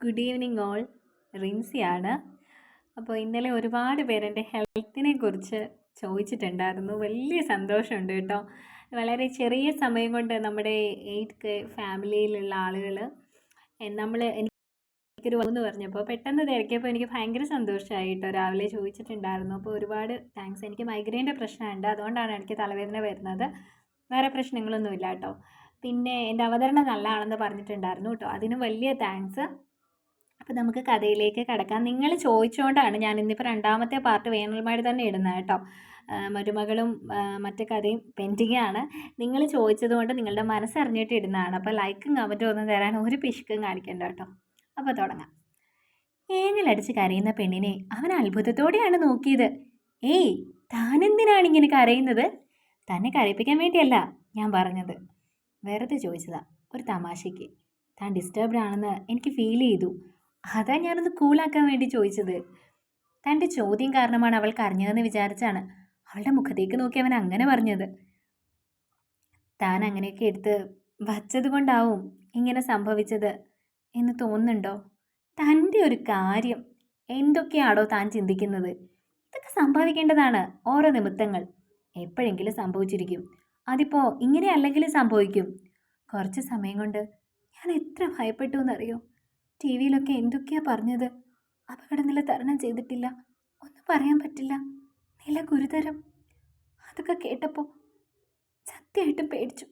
Good evening all റിൻസിയാണ് അപ്പോൾ ഇന്നലെ ഒരുപാട് പേര് എന്റെ ഹെൽത്തിനെ കുറിച്ച് ചോദിച്ചിട്ടുണ്ടായിരുന്നു. വലിയ സന്തോഷമുണ്ട് കേട്ടോ. വളരെ ചെറിയ സമയം കൊണ്ട് നമ്മുടെ എയ്റ്റ് കെ ഫാമിലിയിലുള്ള ആളുകൾ നമ്മൾ എനിക്കൊരു വന്ന് പറഞ്ഞപ്പോൾ പെട്ടെന്ന് തിരക്കിയപ്പോൾ എനിക്ക് ഭയങ്കര സന്തോഷമായി കേട്ടോ. രാവിലെ ചോദിച്ചിട്ടുണ്ടായിരുന്നു. അപ്പോൾ ഒരുപാട് താങ്ക്സ് എനിക്ക് മൈഗ്രെയിന്റെ പ്രശ്നമുണ്ട്. അതുകൊണ്ടാണ് എനിക്ക് തലവേദന വരുന്നത്. വേറെ പ്രശ്നങ്ങളൊന്നുമില്ല കേട്ടോ. പിന്നെ എന്റെ അവതരണം നല്ലതാണെന്ന് പറഞ്ഞിട്ടുണ്ടായിരുന്നു കേട്ടോ. അതിന് വലിയ താങ്ക്സ് അപ്പോൾ നമുക്ക് കഥയിലേക്ക് കടക്കാം. നിങ്ങൾ ചോദിച്ചുകൊണ്ടാണ് ഞാൻ ഇന്നിപ്പോൾ രണ്ടാമത്തെ പാർട്ട് വേനൽമാടി തന്നെ ഇടുന്നത് കേട്ടോ. മരുമകളും മറ്റു കഥയും പെൻഡിങ് ആണ്. നിങ്ങൾ ചോദിച്ചതുകൊണ്ട് നിങ്ങളുടെ മനസ്സറിഞ്ഞിട്ട് ഇടുന്നതാണ്. അപ്പോൾ ലൈക്കും കമന്റും ഒന്നും തരാൻ ഒരു പിശുക്കും കാണിക്കണ്ട കേട്ടോ. അപ്പോൾ തുടങ്ങാം. ഏങ്ങലടിച്ച് കരയുന്ന പെണ്ണിനെ അവൻ അത്ഭുതത്തോടെയാണ് നോക്കിയത്. ഏയ് താനെന്തിനാണ് ഇങ്ങനെ കരയുന്നത്? തന്നെ കരയിപ്പിക്കാൻ വേണ്ടിയല്ല ഞാൻ പറഞ്ഞത്. വെറുതെ ചോദിച്ചതാ ഒരു തമാശയ്ക്ക്. താൻ ഡിസ്റ്റർബ്ഡ് ആണെന്ന് എനിക്ക് ഫീൽ ചെയ്തു. അതാ ഞാനൊന്ന് കൂളാക്കാൻ വേണ്ടി ചോദിച്ചത്. തന്റെ ചോദ്യം കാരണമാണ് അവൾ കരഞ്ഞതെന്ന് വിചാരിച്ചാണ് അവളുടെ മുഖത്തേക്ക് നോക്കി അവൻ അങ്ങനെ പറഞ്ഞത്. താൻ അങ്ങനെയൊക്കെ എടുത്ത് വച്ചത് കൊണ്ടാവും ഇങ്ങനെ സംഭവിച്ചത് എന്ന് തോന്നുന്നുണ്ടോ? തന്റെ ഒരു കാര്യം. എന്തൊക്കെയാണോ താൻ ചിന്തിക്കുന്നത്? ഇതൊക്കെ സംഭവിക്കേണ്ടതാണ് ഓരോ നിമിത്തങ്ങൾ. എപ്പോഴെങ്കിലും സംഭവിച്ചിരിക്കും. അതിപ്പോൾ ഇങ്ങനെ അല്ലെങ്കിലും സംഭവിക്കും. കുറച്ച് സമയം കൊണ്ട് ഞാൻ എത്ര ഭയപ്പെട്ടു എന്നറിയോ? ടി വിയിലൊക്കെ എന്തൊക്കെയാ പറഞ്ഞത്? അപകടനില തരണം ചെയ്തിട്ടില്ല. ഒന്നും പറയാൻ പറ്റില്ല. നില ഗുരുതരം. അതൊക്കെ കേട്ടപ്പോൾ സത്യമായിട്ടും പേടിച്ചു.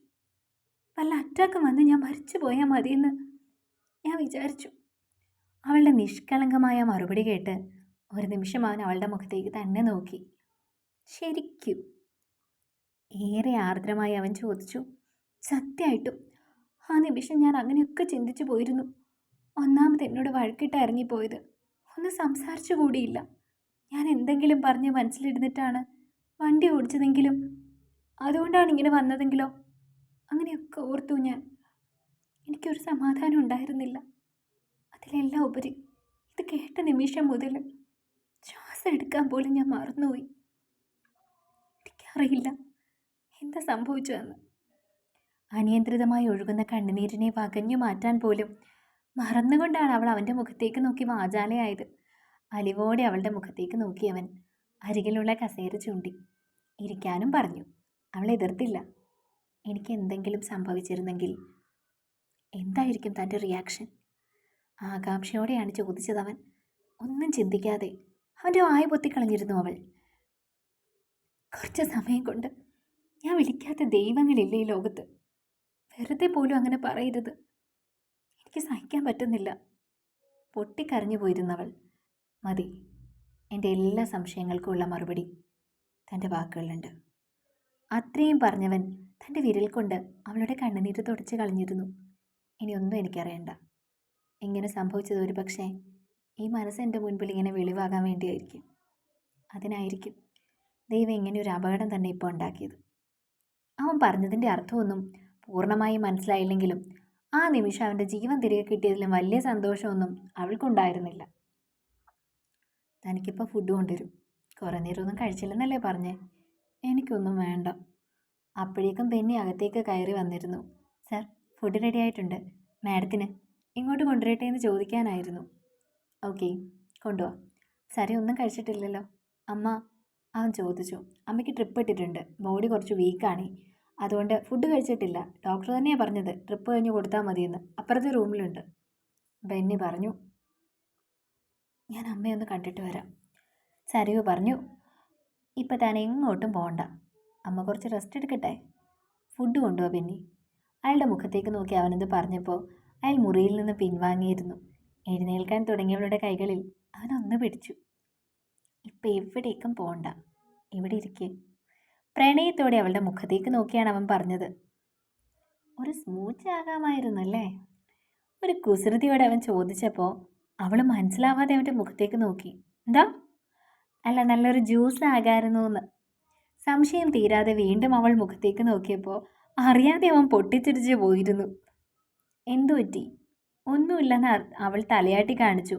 വല്ല അറ്റാക്ക് വന്ന് ഞാൻ മരിച്ചു പോയാൽ മതിയെന്ന് ഞാൻ വിചാരിച്ചു. അവളുടെ നിഷ്കളങ്കമായ മറുപടി കേട്ട് ഒരു നിമിഷം അവൻ അവളുടെ മുഖത്തേക്ക് തന്നെ നോക്കി. ശരിക്കും. ഏറെ ആർദ്രമായി അവൻ ചോദിച്ചു. സത്യമായിട്ടും. ആ നിമിഷം ഞാൻ അങ്ങനെയൊക്കെ ചിന്തിച്ചു പോയിരുന്നു. ഒന്നാമത് എന്നോട് വഴക്കിട്ട് ഇറങ്ങിപ്പോയത് ഒന്ന് സംസാരിച്ചു കൂടിയില്ല. ഞാൻ എന്തെങ്കിലും പറഞ്ഞ് മനസ്സിലിരുന്നിട്ടാണ് വണ്ടി ഓടിച്ചതെങ്കിലും അതുകൊണ്ടാണ് ഇങ്ങനെ വന്നതെങ്കിലോ? അങ്ങനെയൊക്കെ ഓർത്തു ഞാൻ. എനിക്കൊരു സമാധാനം ഉണ്ടായിരുന്നില്ല. അതിലെല്ലാം ഉപരി ഇത് കേട്ട നിമിഷം മുതൽ ശ്വാസം എടുക്കാൻ പോലും ഞാൻ മറന്നുപോയി. എനിക്കറിയില്ല എന്താ സംഭവിച്ചതെന്ന്. അനിയന്ത്രിതമായി ഒഴുകുന്ന കണ്ണുനീരിനെ വകഞ്ഞു മാറ്റാൻ പോലും മറന്നുകൊണ്ടാണ് അവൾ അവന്റെ മുഖത്തേക്ക് നോക്കി വാചാലയായത്. അലിവോടെ അവളുടെ മുഖത്തേക്ക് നോക്കി അവൻ അരികിലുള്ള കസേര ചൂണ്ടി. ഇരിക്കാനും പറഞ്ഞു. അവൾ എതിർത്തില്ല. എനിക്ക് എന്തെങ്കിലും സംഭവിച്ചിരുന്നെങ്കിൽ എന്തായിരിക്കും തന്റെ റിയാക്ഷൻ ആകാംക്ഷയോടെയാണ് ചോദിച്ചത് അവൻ. ഒന്നും ചിന്തിക്കാതെ. അവന്റെ വായ പൊത്തിക്കളഞ്ഞിരുന്നു അവൾ. കുറച്ച് സമയം കൊണ്ട് ഞാൻ വിളിക്കാത്ത ദൈവങ്ങളില്ല ഈ ലോകത്ത്? വെറുതെ പോലും അങ്ങനെ പറയരുത്. എനിക്ക് സഹിക്കാൻ പറ്റുന്നില്ല. പൊട്ടിക്കരഞ്ഞു പോയിരുന്നവൾ. മതി എന്റെ എല്ലാ സംശയങ്ങൾക്കുമുള്ള മറുപടി തന്റെ വാക്കുകളിലുണ്ട്. അത്രയും പറഞ്ഞവൻ തന്റെ വിരൽ കൊണ്ട് അവളുടെ കണ്ണുനീര് തുടച്ച് കളഞ്ഞിരുന്നു. ഇനി ഒന്നും എനിക്കറിയണ്ട. ഇങ്ങനെ സംഭവിച്ചത് ഒരു പക്ഷേ ഈ മനസ്സ് എന്റെ മുൻപിൽ ഇങ്ങനെ വെളിവാകാൻ വേണ്ടിയായിരിക്കും. അതിനായിരിക്കും ദൈവം ഇങ്ങനെ ഒരു അപകടം തന്നെ ഇപ്പോൾ ഉണ്ടാക്കിയത്. അവൻ പറഞ്ഞതിന്റെ അർത്ഥമൊന്നും പൂർണമായി മനസ്സിലായില്ലെങ്കിലും ആ നിമിഷം അവന്റെ ജീവൻ തിരികെ കിട്ടിയതിലും വലിയ സന്തോഷമൊന്നും അവൾക്കുണ്ടായിരുന്നില്ല. തനിക്കിപ്പോൾ ഫുഡ് കൊണ്ടുവരും. കുറേ നേരമൊന്നും കഴിച്ചില്ലെന്നല്ലേ പറഞ്ഞേ? എനിക്കൊന്നും വേണ്ട. അപ്പോഴേക്കും ബെന്നി അകത്തേക്ക് കയറി വന്നിരുന്നു. സർ ഫുഡ് റെഡി ആയിട്ടുണ്ട്. മാഡത്തിന് ഇങ്ങോട്ട് കൊണ്ടുവരട്ടെ എന്ന് ചോദിക്കാനായിരുന്നു. ഓക്കെ കൊണ്ടുപോവാം സരി ഒന്നും കഴിച്ചിട്ടില്ലല്ലോ. അമ്മ അവൻ ചോദിച്ചു. അമ്മയ്ക്ക് ട്രിപ്പ് ഇട്ടിട്ടുണ്ട്. ബോഡി കുറച്ച് വീക്കാണ് അതുകൊണ്ട് ഫുഡ് കഴിച്ചിട്ടില്ല. ഡോക്ടർ തന്നെയാണ് പറഞ്ഞത്. ട്രിപ്പ് കഴിഞ്ഞ് കൊടുത്താൽ മതിയെന്ന്. അപ്പുറത്തെ റൂമിലുണ്ട് ബെന്നി പറഞ്ഞു ഞാൻ അമ്മയൊന്ന് കണ്ടിട്ട് വരാം. സരിവ് പറഞ്ഞു ഇപ്പം താൻ എങ്ങോട്ടും പോകണ്ട അമ്മ കുറച്ച് റെസ്റ്റ് എടുക്കട്ടെ? ഫുഡ് കൊണ്ടുപോവാ ബെന്നി. അയാളുടെ മുഖത്തേക്ക് നോക്കി അവനത് പറഞ്ഞപ്പോൾ അയാൾ മുറിയിൽ നിന്ന് പിൻവാങ്ങിയിരുന്നു. എഴുന്നേൽക്കാൻ തുടങ്ങിയവളുടെ കൈകളിൽ അവനൊന്ന് പിടിച്ചു. ഇപ്പം എവിടേക്കും പോകണ്ട ഇവിടെ ഇരിക്കേ പ്രണയത്തോടെ അവളുടെ മുഖത്തേക്ക് നോക്കിയാണ് അവൻ പറഞ്ഞത്. ഒരു സ്മൂച്ച് ആകാമായിരുന്നു അല്ലേ ഒരു കുസൃതിയോടെ അവൻ ചോദിച്ചപ്പോൾ അവൾ മനസ്സിലാവാതെ അവന്റെ മുഖത്തേക്ക് നോക്കി. എന്താ? അല്ല നല്ലൊരു ജ്യൂസ് ആകായിരുന്നു എന്ന് സംശയം തീരാതെ വീണ്ടും അവൾ മുഖത്തേക്ക് നോക്കിയപ്പോൾ അറിയാതെ അവൻ പൊട്ടിച്ചിരിച്ച് പോയിരുന്നു. എന്തു പറ്റി? ഒന്നുമില്ലെന്ന് അവൾ തലയാട്ടി കാണിച്ചു.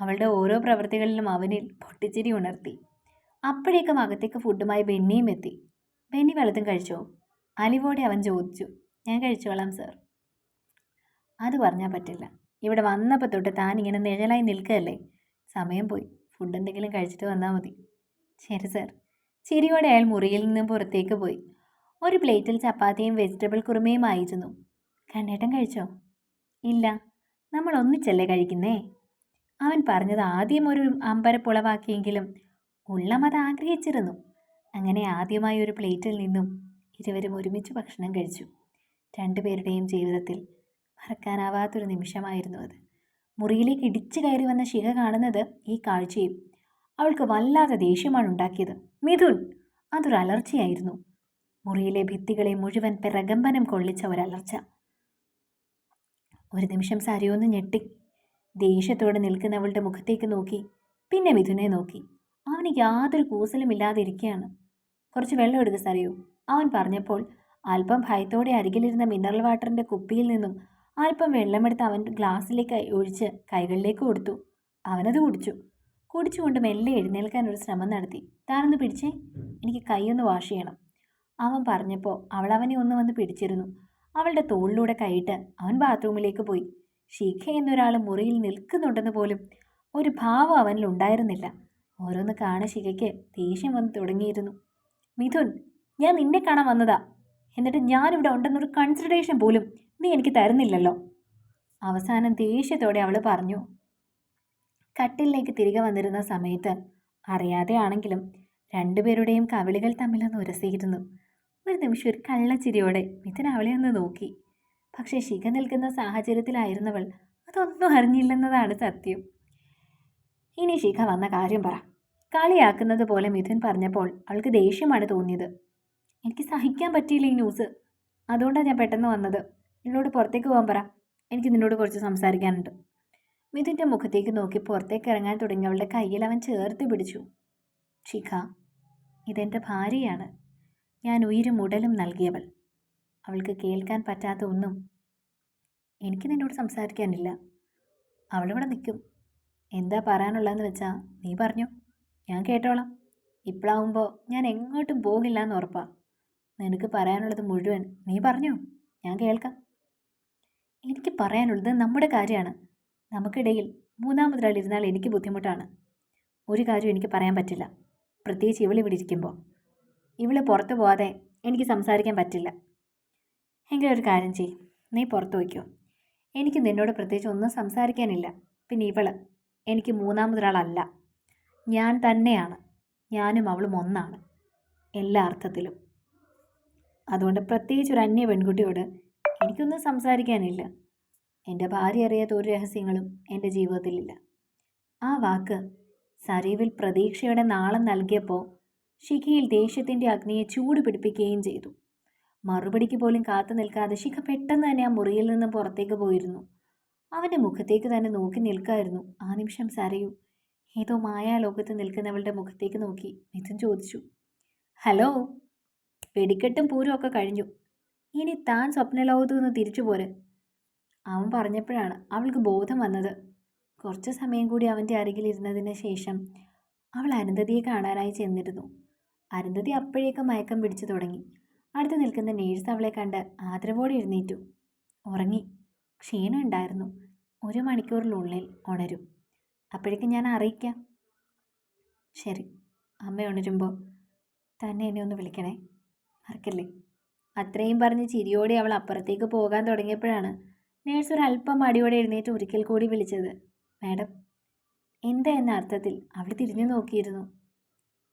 അവളുടെ ഓരോ പ്രവൃത്തികളിലും അവനിൽ പൊട്ടിച്ചിരി ഉണർത്തി. അപ്പോഴേക്കും അകത്തേക്ക് ഫുഡുമായി ബെന്നിയും എത്തി. ബെന്നി വലതും കഴിച്ചോ? അലിവോടെ അവൻ ചോദിച്ചു. ഞാൻ കഴിച്ചോളാം സർ. അത് പറഞ്ഞാൽ പറ്റില്ല. ഇവിടെ വന്നപ്പോൾ തൊട്ട് താൻ ഇങ്ങനെ നിഴലായി നിൽക്കുകയല്ലേ? സമയം പോയി. ഫുഡ് എന്തെങ്കിലും കഴിച്ചിട്ട് വന്നാൽ മതി. ശരി സർ. ചിരിയോടെ അയാൾ മുറിയിൽ നിന്നും പുറത്തേക്ക് പോയി. ഒരു പ്ലേറ്റിൽ ചപ്പാത്തിയും വെജിറ്റബിൾ കുറുമയും ആയിരുന്നു. കണ്ണേട്ടൻ കഴിച്ചോ? ഇല്ല. നമ്മൾ ഒന്നിച്ചല്ലേ കഴിക്കുന്നേ? അവൻ പറഞ്ഞത് ആദ്യം ഒരു അമ്പരപ്പുളവാക്കിയെങ്കിലും ഉള്ളം അത് ആഗ്രഹിച്ചിരുന്നു. അങ്ങനെ ആദ്യമായി ഒരു പ്ലേറ്റിൽ നിന്നും ഇരുവരും ഒരുമിച്ച് ഭക്ഷണം കഴിച്ചു. രണ്ടുപേരുടെയും ജീവിതത്തിൽ മറക്കാനാവാത്തൊരു നിമിഷമായിരുന്നു അത്. മുറിയിലേക്ക് ഇടിച്ചു കയറി വന്ന ശിഖ കാണുന്നത് ഈ കാഴ്ചയും അവൾക്ക് വല്ലാതെ ദേഷ്യമാണ് ഉണ്ടാക്കിയത്. മിഥുൻ അതൊരു അലർച്ചയായിരുന്നു. മുറിയിലെ ഭിത്തികളെ മുഴുവൻ പ്രകമ്പനം കൊള്ളിച്ച ഒരലർച്ച. ഒരു നിമിഷം സരിയൊന്ന് ഞെട്ടി ദേഷ്യത്തോടെ നിൽക്കുന്നവളുടെ മുഖത്തേക്ക് നോക്കി പിന്നെ മിഥുനെ നോക്കി. അവന് യാതൊരു കൂസലുമില്ലാതെ ഇരിക്കുകയാണ് കുറച്ച് വെള്ളം എടുക്കുക സറിയൂ അവൻ പറഞ്ഞപ്പോൾ അല്പം ഭയത്തോടെ അരികിലിരുന്ന മിനറൽ വാട്ടറിന്റെ കുപ്പിയിൽ നിന്നും അല്പം വെള്ളമെടുത്ത് അവൻ ഗ്ലാസ്സിലേക്ക് ഒഴിച്ച് കൈകളിലേക്ക് കൊടുത്തു. അവനത് കുടിച്ചു. കുടിച്ചുകൊണ്ട് മെല്ലെ എഴുന്നേൽക്കാൻ ഒരു ശ്രമം നടത്തി. താനൊന്ന് പിടിച്ചേ. എനിക്ക് കൈയൊന്ന് വാഷ് ചെയ്യണം. അവൻ പറഞ്ഞപ്പോൾ അവൾ അവനെ ഒന്ന് വന്ന് പിടിച്ചിരുന്നു. അവളുടെ തോളിലൂടെ കൈയിട്ട് അവൻ ബാത്റൂമിലേക്ക് പോയി. ശിഖ എന്നൊരാൾ മുറിയിൽ നിൽക്കുന്നുണ്ടെന്ന് പോലും ഒരു ഭാവം അവനിൽ ഉണ്ടായിരുന്നില്ല ഓരോന്ന് കാണാൻ ശിഖയ്ക്ക് ദേഷ്യം വന്ന് തുടങ്ങിയിരുന്നു. മിഥുൻ ഞാൻ നിന്നെ കാണാൻ വന്നതാ. എന്നിട്ട് ഞാനിവിടെ ഉണ്ടെന്നൊരു കൺസിഡറേഷൻ പോലും നീ എനിക്ക് തരുന്നില്ലല്ലോ. അവസാനം ദേഷ്യത്തോടെ അവൾ പറഞ്ഞു കട്ടിലേക്ക് തിരികെ വന്നിരുന്ന സമയത്ത് അറിയാതെ ആണെങ്കിലും രണ്ടുപേരുടെയും കവിളികൾ തമ്മിലൊന്ന് ഉരസിയിരുന്നു. ഒരു നിമിഷം ഒരു കള്ളച്ചിരിയോടെ മിഥുൻ അവളെ ഒന്ന് നോക്കി. പക്ഷേ ശിഖ നിൽക്കുന്ന സാഹചര്യത്തിലായിരുന്നവൾ അതൊന്നും അറിഞ്ഞില്ലെന്നതാണ് സത്യം. ഇനി ശിഖ വന്ന കാര്യം പറ. കളിയാക്കുന്നത് പോലെ മിഥുൻ പറഞ്ഞപ്പോൾ അവൾക്ക് ദേഷ്യമാണ് തോന്നിയത്. എനിക്ക് സഹിക്കാൻ പറ്റിയില്ല ഈ ന്യൂസ് അതുകൊണ്ടാണ് ഞാൻ പെട്ടെന്ന് വന്നത്. നിന്നോട് പുറത്തേക്ക് പോകാൻ പറ. എനിക്ക് നിന്നോട് കുറച്ച് സംസാരിക്കാനുണ്ട്. മിഥുന്റെ മുഖത്തേക്ക് നോക്കി പുറത്തേക്ക് ഇറങ്ങാൻ തുടങ്ങിയവളുടെ കയ്യിൽ അവൻ ചേർത്ത് പിടിച്ചു. ശിഖ ഇതെന്റെ ഭാര്യയാണ്. ഞാൻ ഉയരും ഉടലും നൽകിയവൾ. അവൾക്ക് കേൾക്കാൻ പറ്റാത്ത ഒന്നും എനിക്ക് നിന്നോട് സംസാരിക്കാനില്ല. അവളിവിടെ നിൽക്കും. എന്താ പറയാനുള്ളതെന്ന് വെച്ചാൽ നീ പറഞ്ഞു. ഞാൻ കേട്ടോളാം. ഇപ്പോഴാവുമ്പോൾ ഞാൻ എങ്ങോട്ടും പോകില്ല എന്ന് ഉറപ്പാ. നിനക്ക് പറയാനുള്ളത് മുഴുവൻ നീ പറഞ്ഞു. ഞാൻ കേൾക്കാം. എനിക്ക് പറയാനുള്ളത് നമ്മുടെ കാര്യമാണ്. നമുക്കിടയിൽ മൂന്നാമതൊരാളിരുന്നാൽ എനിക്ക് ബുദ്ധിമുട്ടാണ്. ഒരു കാര്യം എനിക്ക് പറയാൻ പറ്റില്ല. പ്രത്യേകിച്ച് ഇവളിവിടെ ഇരിക്കുമ്പോൾ ഇവളെ പുറത്തു പോകാതെ എനിക്ക് സംസാരിക്കാൻ പറ്റില്ല. എങ്കിലൊരു കാര്യം ചെയ് നീ പുറത്തു വയ്ക്കോ എനിക്ക് നിന്നോട് പ്രത്യേകിച്ച് ഒന്നും സംസാരിക്കാനില്ല. പിന്നെ ഇവൾ എനിക്ക് മൂന്നാമതൊരാളല്ല. ഞാൻ തന്നെയാണ്. ഞാനും അവളും ഒന്നാണ്. എല്ലാ അർത്ഥത്തിലും. അതുകൊണ്ട് പ്രത്യേകിച്ച് ഒരു അന്യ പെൺകുട്ടിയോട് എനിക്കൊന്നും സംസാരിക്കാനില്ല. എന്റെ ഭാര്യ അറിയാത്ത ഒരു രഹസ്യങ്ങളും എന്റെ ജീവിതത്തിലില്ല. ആ വാക്ക് സരീവിൽ പ്രതീക്ഷയുടെ നാളം നൽകിയപ്പോൾ ശിഖയിൽ ദേഷ്യത്തിന്റെ അഗ്നിയെ ചൂട് പിടിപ്പിക്കുകയും ചെയ്തു. മറുപടിക്ക് പോലും കാത്തു നിൽക്കാതെ ശിഖ പെട്ടെന്ന് തന്നെ ആ മുറിയിൽ നിന്ന് പുറത്തേക്ക് പോയിരുന്നു. അവന്റെ മുഖത്തേക്ക് തന്നെ നോക്കി നിൽക്കായിരുന്നു. ആ നിമിഷം സരയു ഏതോ മായാലോകത്ത് നിൽക്കുന്നവളുടെ മുഖത്തേക്ക് നോക്കി മിഥുൻ ചോദിച്ചു. ഹലോ? വെടിക്കെട്ടും പൂരും ഒക്കെ കഴിഞ്ഞു. ഇനി താൻ സ്വപ്നലോകത്തു നിന്ന് തിരിച്ചു പോരെ. അവൻ പറഞ്ഞപ്പോഴാണ് അവൾക്ക് ബോധം വന്നത്. കുറച്ച് സമയം കൂടി അവന്റെ അരികിലിരുന്നതിന് ശേഷം അവൾ അരുന്ധതിയെ കാണാനായി ചെന്നിരുന്നു. അരുന്ധതി അപ്പോഴേക്ക് മയക്കം പിടിച്ചു തുടങ്ങി. അടുത്ത് നിൽക്കുന്ന നേഴ്സ് അവളെ കണ്ട് ആദരവോടെ എഴുന്നേറ്റു. ഉറങ്ങി. ക്ഷീണം ഉണ്ടായിരുന്നു. ഒരു മണിക്കൂറിനുള്ളിൽ ഉണരും. അപ്പോഴേക്കും ഞാൻ അറിയിക്കാം. ശരി അമ്മ ഉണരുമ്പോൾ തന്നെ എന്നെ ഒന്ന് വിളിക്കണേ. മറക്കല്ലേ? അത്രയും പറഞ്ഞ് ചിരിയോടെ അവൾ അപ്പുറത്തേക്ക് പോകാൻ തുടങ്ങിയപ്പോഴാണ് നേഴ്സ് ഒരു അല്പം മടിയോടെ എഴുന്നേറ്റ് ഒരിക്കൽ കൂടി വിളിച്ചത്. മാഡം എന്താ എന്ന അർത്ഥത്തിൽ അവൾ തിരിഞ്ഞു നോക്കിയിരുന്നു?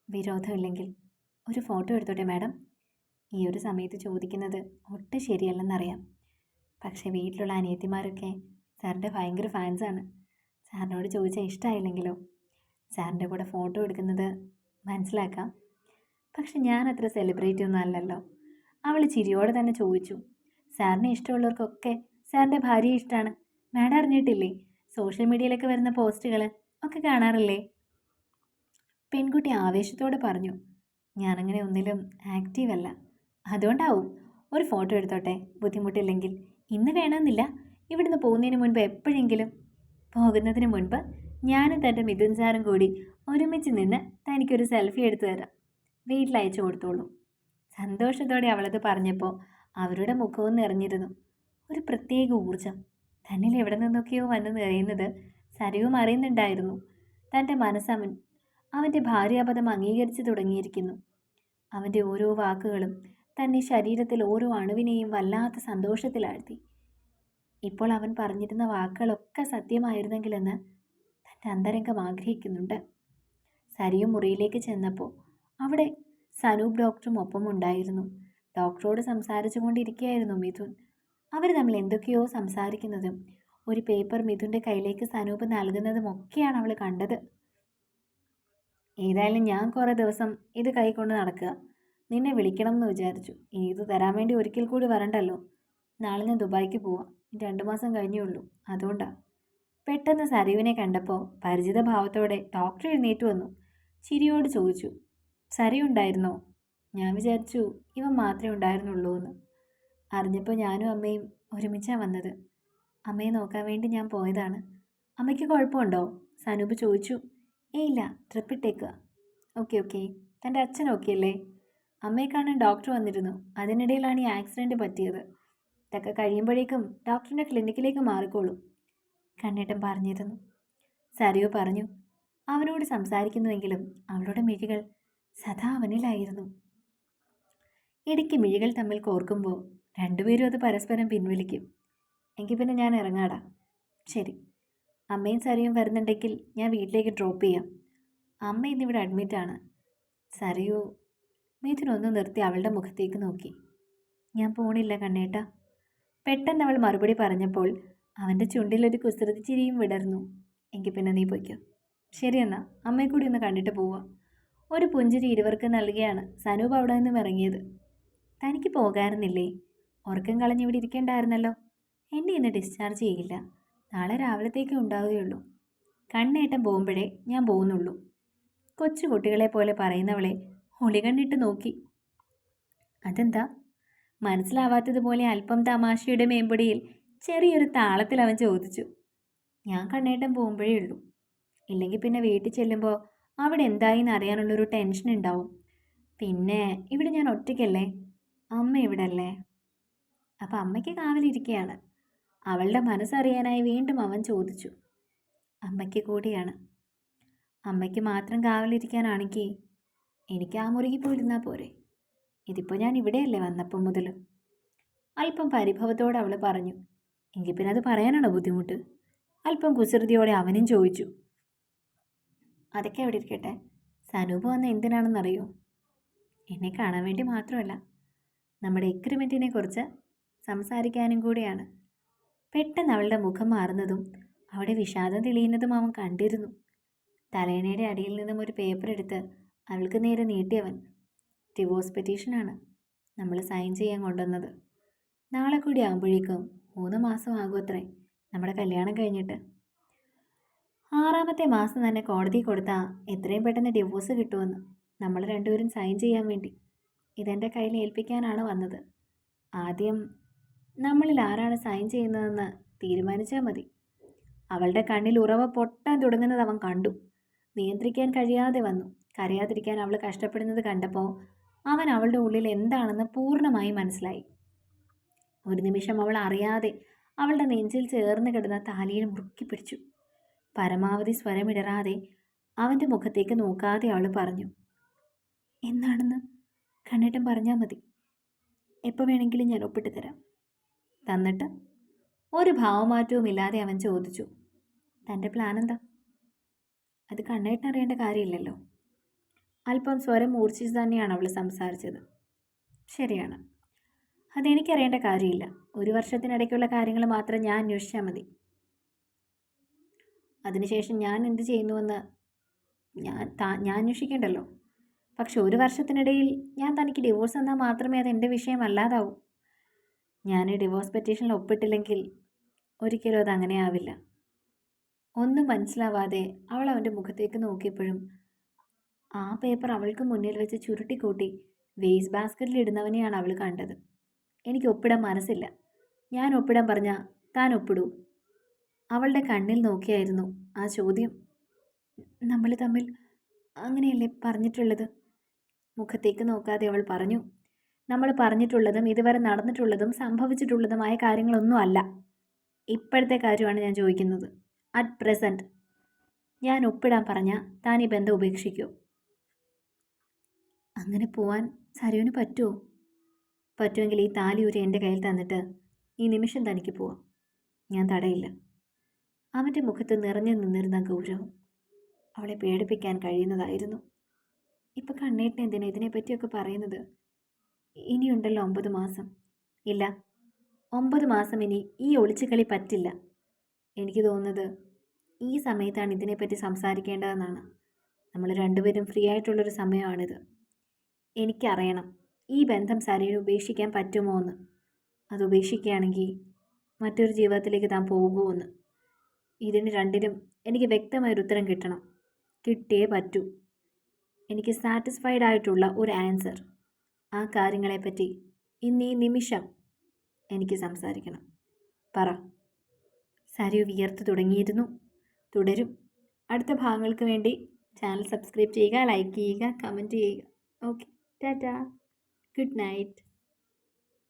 വിരോധമില്ലെങ്കിൽ ഒരു ഫോട്ടോ എടുത്തോട്ടെ മാഡം. ഈ ഒരു സമയത്ത് ചോദിക്കുന്നത് ഒട്ടും ശരിയല്ലെന്നറിയാം. പക്ഷേ വീട്ടിലുള്ള അനിയത്തിമാരൊക്കെ സാറിന്റെ ഭയങ്കര ഫാൻസാണ്. സാറിനോട് ചോദിച്ചാൽ ഇഷ്ടമായില്ലെങ്കിലോ സാറിന്റെ കൂടെ ഫോട്ടോ എടുക്കുന്നത് മനസ്സിലാക്കാം. പക്ഷെ ഞാൻ അത്ര സെലിബ്രിറ്റി ഒന്നും അല്ലല്ലോ. അവൾ ചിരിയോടെ തന്നെ ചോദിച്ചു. സാറിന് ഇഷ്ടമുള്ളവർക്കൊക്കെ സാറിന്റെ ഭാര്യയെ ഇഷ്ടമാണ് മാഡം അറിഞ്ഞിട്ടില്ലേ? സോഷ്യൽ മീഡിയയിലൊക്കെ വരുന്ന പോസ്റ്റുകൾ ഒക്കെ കാണാറില്ലേ? പെൺകുട്ടി ആവേശത്തോടെ പറഞ്ഞു. ഞാനങ്ങനെ ഒന്നിലും ആക്റ്റീവല്ല അതുകൊണ്ടാവും. ഒരു ഫോട്ടോ എടുത്തോട്ടെ? ബുദ്ധിമുട്ടില്ലെങ്കിൽ ഇന്ന് വേണമെന്നില്ല. ഇവിടുന്ന് പോകുന്നതിന് മുൻപ് എപ്പോഴെങ്കിലും പോകുന്നതിന് മുൻപ് ഞാനും തന്റെ മിഥുൻ സാറും കൂടി ഒരുമിച്ച് നിന്ന് തനിക്കൊരു സെൽഫി എടുത്തു തരാം. വീട്ടിൽ അയച്ചു കൊടുത്തോളൂ. സന്തോഷത്തോടെ അവളത് പറഞ്ഞപ്പോൾ അവരുടെ മുഖവും നിറഞ്ഞിരുന്നു. ഒരു പ്രത്യേക ഊർജം തന്നിൽ എവിടെ നിന്നൊക്കെയോ വന്ന് നിറയുന്നത് സരയും അറിയുന്നുണ്ടായിരുന്നു. തന്റെ മനസ്സവൻ അവന്റെ ഭാര്യാപദം അംഗീകരിച്ചു തുടങ്ങിയിരിക്കുന്നു. അവന്റെ ഓരോ വാക്കുകളും തന്നെ ശരീരത്തിൽ ഓരോ അണുവിനെയും വല്ലാത്ത സന്തോഷത്തിലാഴ്ത്തി. ഇപ്പോൾ അവൻ പറഞ്ഞിരുന്ന വാക്കുകളൊക്കെ സത്യമായിരുന്നെങ്കിലെന്ന് തന്റെ അന്തരംഗം ആഗ്രഹിക്കുന്നുണ്ട്. സരിയും മുറിയിലേക്ക് ചെന്നപ്പോൾ അവിടെ സനൂപ് ഡോക്ടറും ഒപ്പം ഉണ്ടായിരുന്നു. ഡോക്ടറോട് സംസാരിച്ചു കൊണ്ടിരിക്കുകയായിരുന്നു മിഥുൻ. അവർ തമ്മിൽ എന്തൊക്കെയോ സംസാരിക്കുന്നതും ഒരു പേപ്പർ മിഥുന്റെ കയ്യിലേക്ക് സനൂപ് നൽകുന്നതും ഒക്കെയാണ് അവൾ കണ്ടത്. ഏതായാലും ഞാൻ കുറേ ദിവസം ഇത് കൈക്കൊണ്ട് നടക്കുക. നിന്നെ വിളിക്കണം എന്ന് വിചാരിച്ചു. ഇനി ഇത് തരാൻ വേണ്ടി ഒരിക്കൽ കൂടി വരണ്ടല്ലോ. നാളെ ഞാൻ ദുബായിക്ക് പോവാം. രണ്ട് മാസം കഴിഞ്ഞേ ഉള്ളൂ. അതുകൊണ്ടാ. പെട്ടെന്ന് സരയുവിനെ കണ്ടപ്പോൾ പരിചിത ഭാവത്തോടെ ഡോക്ടർ എഴുന്നേറ്റ് വന്നു. ചിരിയോട് ചോദിച്ചു സരി ഉണ്ടായിരുന്നോ? ഞാൻ വിചാരിച്ചു ഇവ മാത്രമേ ഉണ്ടായിരുന്നുള്ളൂ എന്ന് അറിഞ്ഞപ്പോൾ ഞാനും അമ്മയും ഒരുമിച്ചാണ് വന്നത്. അമ്മയെ നോക്കാൻ വേണ്ടി ഞാൻ പോയതാണ്. അമ്മയ്ക്ക് കുഴപ്പമുണ്ടോ? സനൂപ് ചോദിച്ചു ഏയ് ഇല്ല ട്രിപ്പിട്ടേക്കുക ഓക്കെ ഓക്കെ തന്റെ അച്ഛൻ ഓക്കെ അല്ലേ? അമ്മയെ കാണാൻ ഡോക്ടർ വന്നിരുന്നു. അതിനിടയിലാണ് ഈ ആക്സിഡന്റ് പറ്റിയത്. ഇതൊക്കെ കഴിയുമ്പോഴേക്കും ഡോക്ടറിന്റെ ക്ലിനിക്കിലേക്ക് മാറിക്കോളും കണ്ണേട്ടൻ പറഞ്ഞിരുന്നു. സരിയോ പറഞ്ഞു അവനോട് സംസാരിക്കുന്നുവെങ്കിലും അവളുടെ മിഴികൾ സദാ അവനിലായിരുന്നു. ഇടയ്ക്ക് മിഴികൾ തമ്മിൽ കോർക്കുമ്പോൾ രണ്ടുപേരും അത് പരസ്പരം പിൻവലിക്കും എങ്കിൽ പിന്നെ ഞാൻ ഇറങ്ങാടാ. ശരി അമ്മയും സരിയും വരുന്നുണ്ടെങ്കിൽ ഞാൻ വീട്ടിലേക്ക് ഡ്രോപ്പ് ചെയ്യാം. അമ്മ ഇന്നിവിടെ അഡ്മിറ്റാണ് സരിയു മിഥുനൊന്ന് നിർത്തി അവളുടെ മുഖത്തേക്ക് നോക്കി. ഞാൻ പോണില്ല കണ്ണേട്ട. പെട്ടെന്ന് അവൾ മറുപടി പറഞ്ഞപ്പോൾ അവന്റെ ചുണ്ടിലൊരു കുസൃതി ചിരിയും വിടർന്നു. എങ്കിൽ പിന്നെ നീ പൊയ്ക്കോ. ശരിയെന്നാ അമ്മയെ കൂടി ഒന്ന് കണ്ടിട്ട് പോവാം ഒരു പുഞ്ചിരി ഇരുവർക്ക് നൽകിയാണ് സനൂപ് അവിടെ നിന്നും ഇറങ്ങിയത്. തനിക്ക് പോകാറുന്നില്ലേ? ഉറക്കം കളഞ്ഞ് ഇവിടെ ഇരിക്കേണ്ടായിരുന്നല്ലോ. എന്നെ ഇന്ന് ഡിസ്ചാർജ് ചെയ്യില്ല. നാളെ രാവിലത്തേക്ക് ഉണ്ടാവുകയുള്ളൂ. കണ്ണേട്ടം പോകുമ്പോഴേ ഞാൻ പോകുന്നുള്ളൂ. കൊച്ചു കുട്ടികളെ പോലെ പറയുന്നവളെ ഒളികണ്ണിട്ട് നോക്കി. അതെന്താ? മനസ്സിലാവാത്തതുപോലെ അല്പം തമാശയുടെ മേമ്പൊടിയിൽ ചെറിയൊരു താളത്തിൽ അവൻ ചോദിച്ചു ഞാൻ കണ്ണേട്ടം പോകുമ്പോഴേ ഉള്ളൂ. ഇല്ലെങ്കിൽ പിന്നെ വീട്ടിൽ ചെല്ലുമ്പോൾ അവിടെ എന്തായിന്ന് അറിയാനുള്ളൊരു ടെൻഷൻ ഉണ്ടാവും. പിന്നെ ഇവിടെ ഞാൻ ഒറ്റയ്ക്കല്ലേ? അമ്മ ഇവിടെ അല്ലേ അപ്പം അമ്മയ്ക്ക് കാവലിരിക്കുകയാണ് അവളുടെ മനസ്സറിയാനായി വീണ്ടും അവൻ ചോദിച്ചു അമ്മയ്ക്ക് കൂടിയാണ്. അമ്മയ്ക്ക് മാത്രം കാവലിരിക്കാനാണെങ്കിൽ എനിക്ക് ആ മുറിയിൽ പോയിരുന്നാൽ പോരെ? ഇതിപ്പോൾ ഞാൻ ഇവിടെയല്ലേ വന്നപ്പം മുതൽ അല്പം പരിഭവത്തോടെ അവൾ പറഞ്ഞു എങ്കിൽ പിന്നെ അത് പറയാനാണോ ബുദ്ധിമുട്ട്? അല്പം കുസൃതിയോടെ അവനും ചോദിച്ചു അതൊക്കെ എവിടെ ഇരിക്കട്ടെ? സനൂപ് വന്ന എന്തിനാണെന്നറിയോ? എന്നെ കാണാൻ വേണ്ടി മാത്രമല്ല നമ്മുടെ എഗ്രിമെന്റിനെ കുറിച്ച് സംസാരിക്കാനും കൂടിയാണ്. പെട്ടെന്ന് അവളുടെ മുഖം മാറുന്നതും അവിടെ വിഷാദം തെളിയുന്നതും അവൻ കണ്ടിരുന്നു. തലേണയുടെ അടിയിൽ നിന്നും ഒരു പേപ്പർ എടുത്ത് അവൾക്ക് നേരെ നീട്ടിയവൻ ഡിവോഴ്സ് പെറ്റീഷനാണ് നമ്മൾ സൈൻ ചെയ്യാൻ കൊണ്ടുവന്നത്. നാളെ കൂടി ആകുമ്പോഴേക്കും മൂന്ന് മാസം ആകുമത്രേ നമ്മുടെ കല്യാണം കഴിഞ്ഞിട്ട്. ആറാമത്തെ മാസം തന്നെ കോടതി കൊടുത്താൽ എത്രയും പെട്ടെന്ന് ഡിവോഴ്സ് കിട്ടുമെന്ന് നമ്മൾ രണ്ടുപേരും സൈൻ ചെയ്യാൻ വേണ്ടി. ഇതെന്റെ കയ്യിൽ ഏൽപ്പിക്കാനാണ് വന്നത്. ആദ്യം നമ്മളിൽ ആരാണ് സൈൻ ചെയ്യുന്നതെന്ന് തീരുമാനിച്ചാൽ മതി. അവളുടെ കണ്ണിൽ ഉറവ പൊട്ടാൻ തുടങ്ങുന്നത് അവൻ കണ്ടു. നിയന്ത്രിക്കാൻ കഴിയാതെ വന്നു. കരയാതിരിക്കാൻ അവൾ കഷ്ടപ്പെടുന്നത് കണ്ടപ്പോൾ അവൻ അവളുടെ ഉള്ളിൽ എന്താണെന്ന് പൂർണമായി മനസ്സിലായി. ഒരു നിമിഷം അവൾ അറിയാതെ അവളുടെ നെഞ്ചിൽ ചേർന്ന് കിടന്ന താലിയിൽ മുറുക്കി പിടിച്ചു. പരമാവധി സ്വരമിടറാതെ അവന്റെ മുഖത്തേക്ക് നോക്കാതെ അവൾ പറഞ്ഞു എന്നാണെന്ന് കണ്ണിട്ടും പറഞ്ഞാൽ മതി. എപ്പോൾ വേണമെങ്കിലും ഞാൻ ഒപ്പിട്ട് തരാം. തന്നിട്ട് ഒരു ഭാവമാറ്റവും ഇല്ലാതെ അവൻ ചോദിച്ചു തന്റെ പ്ലാൻ എന്താ? അത് കണ്ണേട്ടൻ അറിയേണ്ട കാര്യമില്ലല്ലോ. അല്പം സ്വരം മൂർച്ഛിച്ച് തന്നെയാണ് അവൾ സംസാരിച്ചത്. ശരിയാണ്. അതെനിക്കറിയേണ്ട കാര്യമില്ല. ഒരു വർഷത്തിനിടയ്ക്കുള്ള കാര്യങ്ങൾ മാത്രം ഞാൻ അന്വേഷിച്ചാൽ മതി. അതിനുശേഷം ഞാൻ എന്ത് ചെയ്യുന്നുവെന്ന് ഞാൻ ഞാൻ അന്വേഷിക്കേണ്ടല്ലോ. പക്ഷെ ഒരു വർഷത്തിനിടയിൽ ഞാൻ തനിക്ക് ഡിവോഴ്സ് എന്നാൽ മാത്രമേ അത് എന്റെ വിഷയമല്ലാതാവൂ ഞാൻ ഡിവോഴ്സ് പെറ്റീഷനിൽ ഒപ്പിട്ടില്ലെങ്കിൽ ഒരിക്കലും അത് അങ്ങനെ ആവില്ല. ഒന്നും മനസ്സിലാവാതെ അവൾ അവന്റെ മുഖത്തേക്ക് നോക്കിയപ്പോഴും ആ പേപ്പർ അവൾക്ക് മുന്നിൽ വെച്ച് ചുരുട്ടിക്കൂട്ടി. വേസ്റ്റ് ബാസ്ക്കറ്റിൽ ഇടുന്നവനെയാണ് അവൾ കണ്ടത്. എനിക്ക് ഒപ്പിടാൻ മനസ്സില്ല. ഞാൻ ഒപ്പിടാൻ പറഞ്ഞാൽ താൻ ഒപ്പിടൂ. അവളുടെ കണ്ണിൽ നോക്കിയായിരുന്നു ആ ചോദ്യം. നമ്മൾ തമ്മിൽ അങ്ങനെയല്ലേ പറഞ്ഞിട്ടുള്ളത്? മുഖത്തേക്ക് നോക്കാതെ അവൾ പറഞ്ഞു. നമ്മൾ പറഞ്ഞിട്ടുള്ളതും ഇതുവരെ നടന്നിട്ടുള്ളതും സംഭവിച്ചിട്ടുള്ളതുമായ കാര്യങ്ങളൊന്നും അല്ല. ഇപ്പോഴത്തെ കാര്യമാണ് ഞാൻ ചോദിക്കുന്നത്. അറ്റ് പ്രസന്റ് ഞാൻ ഒപ്പിടാൻ പറഞ്ഞാൽ താൻ ഈ ബന്ധം ഉപേക്ഷിക്കുമോ അങ്ങനെ പോവാൻ സരുവിന് പറ്റുമോ പറ്റുമെങ്കിൽ ഈ താലി ഒരു എന്റെ കയ്യിൽ തന്നിട്ട് ഈ നിമിഷം തനിക്ക് പോവാം. ഞാൻ തടയില്ല. അവന്റെ മുഖത്ത് നിറഞ്ഞു നിന്നിരുന്ന ഗൗരവം അവളെ പേടിപ്പിക്കാൻ കഴിയുന്നതായിരുന്നു. ഇപ്പം കണ്ണേട്ടൻ എന്തിനാ ഇതിനെപ്പറ്റിയൊക്കെ പറയുന്നത്? ഇനിയുണ്ടല്ലോ ഒമ്പത് മാസം. ഇല്ല ഒമ്പത് മാസം ഇനി ഈ ഒളിച്ചുകളി പറ്റില്ല. എനിക്ക് തോന്നുന്നത് ഈ സമയത്താണ് ഇതിനെപ്പറ്റി സംസാരിക്കേണ്ടതെന്നാണ്. നമ്മൾ രണ്ടുപേരും ഫ്രീ ആയിട്ടുള്ളൊരു സമയമാണിത്. എനിക്കറിയണം. ഈ ബന്ധം സരയിൽ ഉപേക്ഷിക്കാൻ പറ്റുമോ എന്ന്. അത് ഉപേക്ഷിക്കുകയാണെങ്കിൽ മറ്റൊരു ജീവിതത്തിലേക്ക് താൻ പോകുമോ ഇതിന് രണ്ടിനും എനിക്ക് വ്യക്തമായൊരു ഉത്തരം കിട്ടണം. കിട്ടിയേ പറ്റൂ. എനിക്ക് സാറ്റിസ്ഫൈഡ് ആയിട്ടുള്ള ഒരു ആൻസർ ആ കാര്യങ്ങളെപ്പറ്റി ഇന്ന് ഈ നിമിഷം എനിക്ക് സംസാരിക്കണം. പറ. സരയു വിയർത്ത് തുടങ്ങിയിരുന്നു. തുടരും. അടുത്ത ഭാഗങ്ങൾക്ക് വേണ്ടി ചാനൽ സബ്സ്ക്രൈബ് ചെയ്യുക ലൈക്ക് ചെയ്യുക കമന്റ് ചെയ്യുക. Okay Tada. Good night.